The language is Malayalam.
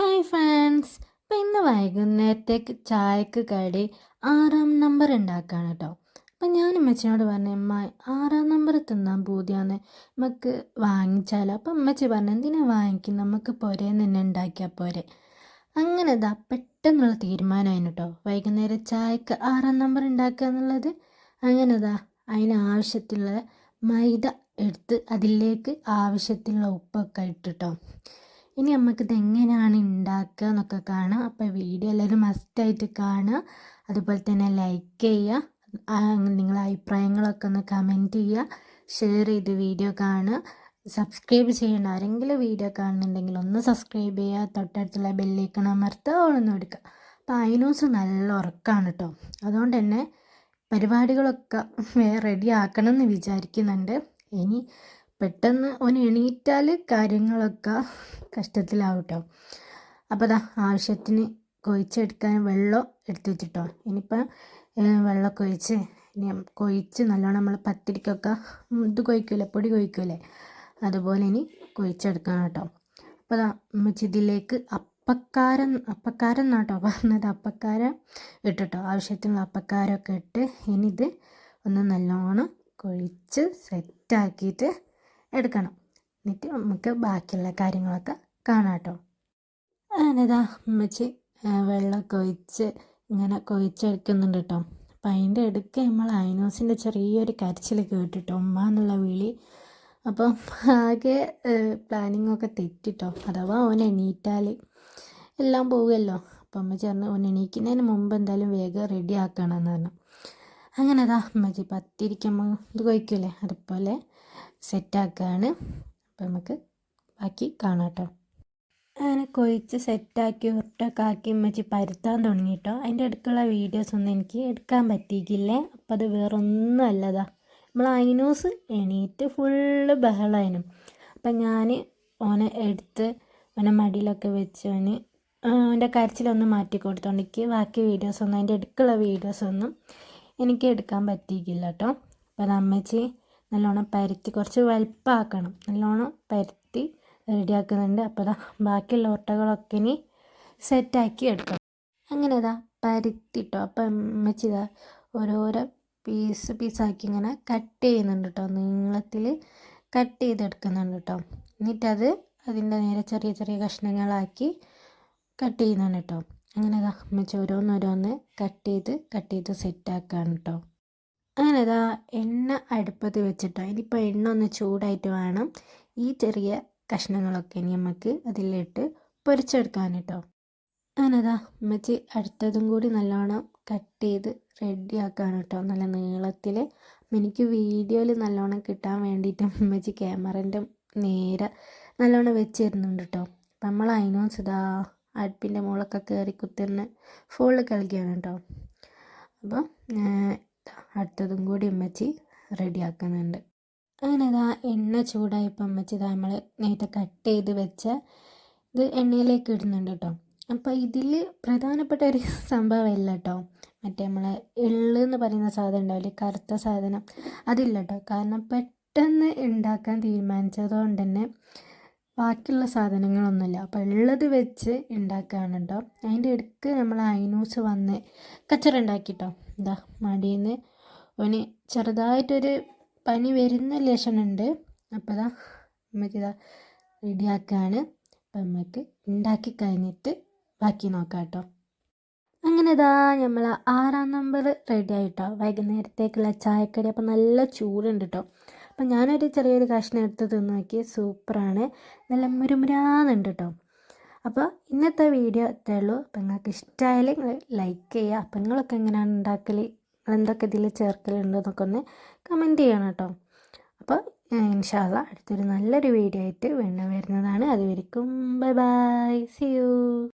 ഹായ് ഫ്രണ്ട്സ് അപ്പം ഇന്ന് വൈകുന്നേരത്തേക്ക് ചായക്ക് കടി ആറാം നമ്പർ ഉണ്ടാക്കുകയാണ് കേട്ടോ അപ്പം ഞാൻ അമ്മച്ചിനോട് പറഞ്ഞു അമ്മ ആറാം നമ്പർ തിന്നാൻ പൂതിയാന്ന് നമുക്ക് വാങ്ങിച്ചാലോ? അപ്പം അമ്മച്ചി പറഞ്ഞു എന്തിനാ വാങ്ങിക്കും നമുക്ക് പോരേന്ന് തന്നെ ഉണ്ടാക്കിയാൽ പോരെ. അങ്ങനെ ഇതാ പെട്ടെന്നുള്ള തീരുമാനമായിരുന്നു കേട്ടോ വൈകുന്നേരം ചായക്ക് ആറാം നമ്പർ ഉണ്ടാക്കുക എന്നുള്ളത് അങ്ങനെ ഇതാ അതിനാവശ്യത്തിലുള്ള മൈദ എടുത്ത് അതിലേക്ക് ആവശ്യത്തിനുള്ള ഉപ്പൊക്കെ ഇട്ടിട്ടോ ഇനി നമുക്കിത് എങ്ങനെയാണ് ഉണ്ടാക്കുക എന്നൊക്കെ കാണാം. അപ്പോൾ വീഡിയോ എല്ലാവരും മസ്റ്റായിട്ട് കാണുക അതുപോലെ തന്നെ ലൈക്ക് ചെയ്യുക നിങ്ങളെ അഭിപ്രായങ്ങളൊക്കെ ഒന്ന് കമന്റ് ചെയ്യുക ഷെയർ ചെയ്ത് വീഡിയോ കാണുക സബ്സ്ക്രൈബ് ചെയ്യണം ആരെങ്കിലും വീഡിയോ കാണുന്നുണ്ടെങ്കിൽ ഒന്ന് സബ്സ്ക്രൈബ് ചെയ്യുക തൊട്ടടുത്തുള്ള ബെല്ലേക്കൺ അമർത്തുക ഓളൊന്നും എടുക്കുക അപ്പോൾ ഐനൂസ് നല്ല ഉറക്കമാണ് കേട്ടോ അതുകൊണ്ട് തന്നെ പരിപാടികളൊക്കെ റെഡി ആക്കണം എന്ന് വിചാരിക്കുന്നുണ്ട്. ഇനി പെട്ടെന്ന് ഓൻ എണീറ്റാൽ കാര്യങ്ങളൊക്കെ കഷ്ടത്തിലാവട്ടോ. അപ്പോൾ അതാ ആവശ്യത്തിന് കൊഴിച്ചെടുക്കാൻ വെള്ളം എടുത്ത് വെച്ചിട്ടോ ഇനിയിപ്പം വെള്ളമൊക്കെ ഒഴിച്ച് ഇനി കൊഴിച്ച് നല്ലോണം നമ്മൾ പത്തിരിക്കൊക്കെ ഇത് കൊഴിക്കൂലേ പൊടി കൊഴിക്കൂലേ അതുപോലെ ഇനി കൊഴിച്ചെടുക്കണം കേട്ടോ. അപ്പോൾ അതാ ഇതിലേക്ക് അപ്പക്കാരൻ അപ്പക്കാരൻ എന്നാട്ടോ പറഞ്ഞത്? അപ്പക്കാരം ഇട്ടിട്ടോ. ആവശ്യത്തിനുള്ള അപ്പക്കാരമൊക്കെ ഇട്ട് ഇനി ഇത് ഒന്ന് നല്ലോണം കൊഴിച്ച് സെറ്റാക്കിയിട്ട് എടുക്കണം. എന്നിട്ട് നമുക്ക് ബാക്കിയുള്ള കാര്യങ്ങളൊക്കെ കാണാം കേട്ടോ. അങ്ങനെതാ അമ്മച്ചി വെള്ളമൊക്കെ ഒഴിച്ച് ഇങ്ങനെ കൊഴിച്ചെടുക്കുന്നുണ്ട് കേട്ടോ. അപ്പം അതിന്റെ ഇടയ്ക്ക് നമ്മൾ അയനോസിന്റെ ചെറിയൊരു കരച്ചിൽ കേട്ടിട്ടോ ഉമ്മ എന്നുള്ള വിളി. അപ്പം ആകെ പ്ലാനിങ് ഒക്കെ തെറ്റിട്ടോ. അഥവാ ഓൻ എണീറ്റാൽ എല്ലാം പോവുമല്ലോ അപ്പം അമ്മ ചേർന്ന് ഓൻ എണീക്കുന്നതിന് മുമ്പ് എന്തായാലും വേഗം റെഡി ആക്കണം എന്ന് പറഞ്ഞു. അങ്ങനെ അതാ അമ്മച്ചി പത്തിരിക്കുമ്പോൾ ഇത് കൊയ്ക്കൂലേ അതുപോലെ സെറ്റാക്കുകയാണ് അപ്പോൾ നമുക്ക് ബാക്കി കാണാം കേട്ടോ അങ്ങനെ കൊഴിച്ച് സെറ്റാക്കി ഉരുട്ടൊക്കെ ആക്കി വെച്ച് പരുത്താൻ തുടങ്ങി കേട്ടോ അതിന്റെ അടുക്കുള്ള വീഡിയോസ് ഒന്നും എനിക്ക് എടുക്കാൻ പറ്റിയിട്ടില്ലേ. അപ്പം അത് വേറൊന്നും അല്ലതാ. നമ്മൾ ഐനൂസ് എണീറ്റ് ഫുള്ള് ബഹളായിരുന്നു അപ്പം ഞാൻ ഓനെ എടുത്ത് ഓനെ മടിയിലൊക്കെ വെച്ച് ഓന് അവന്റെ കരച്ചിലൊന്ന് മാറ്റി കൊടുത്തോണ്ട് എനിക്ക് ബാക്കി വീഡിയോസൊന്നും അതിന്റെ അടുക്കുള്ള വീഡിയോസൊന്നും എനിക്ക് എടുക്കാൻ പറ്റിയിട്ടില്ല കേട്ടോ അപ്പോൾ അമ്മച്ചി നല്ലോണം പരത്തി കുറച്ച് വലുപ്പാക്കണം. നല്ലോണം പരത്തി റെഡിയാക്കുന്നുണ്ട്. അപ്പോൾ ഇതാ ബാക്കിയുള്ള ഓട്ടകളൊക്കെ ഇനി സെറ്റാക്കി എടുക്കണം. അങ്ങനെ ഇതാ പരത്തിട്ടോ അപ്പം അമ്മച്ചി ഇതാ ഓരോരോ പീസ് പീസാക്കി ഇങ്ങനെ കട്ട് ചെയ്യുന്നുണ്ട് കേട്ടോ നീളത്തിൽ കട്ട് ചെയ്തെടുക്കുന്നുണ്ട് കേട്ടോ എന്നിട്ടത് അതിന്റെ നേരെ ചെറിയ ചെറിയ കഷ്ണങ്ങളാക്കി കട്ട് ചെയ്യുന്നുണ്ട് കേട്ടോ അങ്ങനെ അമ്മച്ചി ഓരോന്നോരോന്ന് കട്ട് ചെയ്ത് കട്ട് ചെയ്ത് സെറ്റാക്കാണ് കേട്ടോ അങ്ങനെ ഇതാ എണ്ണ അടുപ്പത്ത് വെച്ചിട്ടോ ഇനിയിപ്പോൾ എണ്ണ ഒന്ന് ചൂടായിട്ട് വേണം. ഈ ചെറിയ കഷ്ണങ്ങളൊക്കെ ഇനി നമുക്ക് അതിലിട്ട് പൊരിച്ചെടുക്കാൻ കേട്ടോ അങ്ങനെതാ അമ്മച്ചി അടുത്തതും കൂടി നല്ലോണം കട്ട് ചെയ്ത് റെഡിയാക്കാണ് കേട്ടോ നല്ല നീളത്തിൽ എനിക്ക് വീഡിയോയിൽ നല്ലോണം കിട്ടാൻ വേണ്ടിയിട്ട് അമ്മച്ചി ക്യാമറന്റെ നേരെ നല്ലോണം വെച്ച് തരുന്നുണ്ട് കേട്ടോ നമ്മൾ അതിനോസ് ഇതാ അടുപ്പിന്റെ മുകളൊക്കെ കയറി കുത്തിരുന്ന് ഫോളിൽ കളിക്കുകയാണ് കേട്ടോ അപ്പോൾ അടുത്തതും കൂടി അമ്മച്ചി റെഡിയാക്കുന്നുണ്ട്. അങ്ങനെ ഇതാ എണ്ണ ചൂടായപ്പോൾ അമ്മച്ചി ഇതാ നമ്മൾ നേരത്തെ കട്ട് ചെയ്ത് വെച്ച ഇത് എണ്ണയിലേക്ക് ഇടുന്നുണ്ട് കേട്ടോ അപ്പോൾ ഇതിൽ പ്രധാനപ്പെട്ട ഒരു സംഭവമല്ല കേട്ടോ മറ്റേ നമ്മൾ എള്ള് എന്ന് പറയുന്ന സാധനം ഉണ്ടാവില്ലേ കറുത്ത സാധനം അതില്ല കേട്ടോ കാരണം പെട്ടെന്ന് ഉണ്ടാക്കാൻ തീരുമാനിച്ചതുകൊണ്ട് തന്നെ ബാക്കിയുള്ള സാധനങ്ങളൊന്നുമില്ല. അപ്പോൾ ഉള്ളത് വെച്ച് ഉണ്ടാക്കുകയാണ് കേട്ടോ അതിന്റെ ഇടയ്ക്ക് നമ്മൾ അയിനൂസ് വന്ന് കച്ചറ ഉണ്ടാക്കിട്ടോ. എന്താ മടിയിൽ ഒന്ന് ചെറുതായിട്ടൊരു പനി വരുന്ന ലക്ഷണമുണ്ട് അപ്പോൾ ഇതാ ഇതാ റെഡിയാക്കുകയാണ് അപ്പം നമുക്ക് ഉണ്ടാക്കി കഴിഞ്ഞിട്ട് ബാക്കി നോക്കാം കേട്ടോ. അങ്ങനെ ഇതാ നമ്മൾ ആറാം നമ്പർ റെഡി ആയിട്ടോ. വൈകുന്നേരത്തേക്കുള്ള ചായക്കടി. അപ്പം നല്ല ചൂടുണ്ട് കേട്ടോ. അപ്പം ഞാനൊരു ചെറിയൊരു കഷ്ണം എടുത്ത് തിന്ന് നോക്കി സൂപ്പറാണ്. നല്ല മുരുമുരാന്നുണ്ട് കേട്ടോ അപ്പോൾ ഇന്നത്തെ വീഡിയോ ഇത്രേ ഉള്ളൂ. അപ്പം നിങ്ങൾക്ക് ഇഷ്ടമായാലും ലൈക്ക് ചെയ്യുക. അപ്പം നിങ്ങളൊക്കെ എങ്ങനെയാണ് ഉണ്ടാക്കൽ എന്തൊക്കെ ഇതിൽ ചേർക്കലുണ്ടെന്നൊക്കെ ഒന്ന് കമന്റ് ചെയ്യണം കേട്ടോ. അപ്പോൾ ഇൻഷാല്ല അടുത്തൊരു നല്ലൊരു വീഡിയോ ആയിട്ട് വീണ്ടും വരുന്നതാണ്. അതുവരെക്കും ബൈ ബൈ സി യു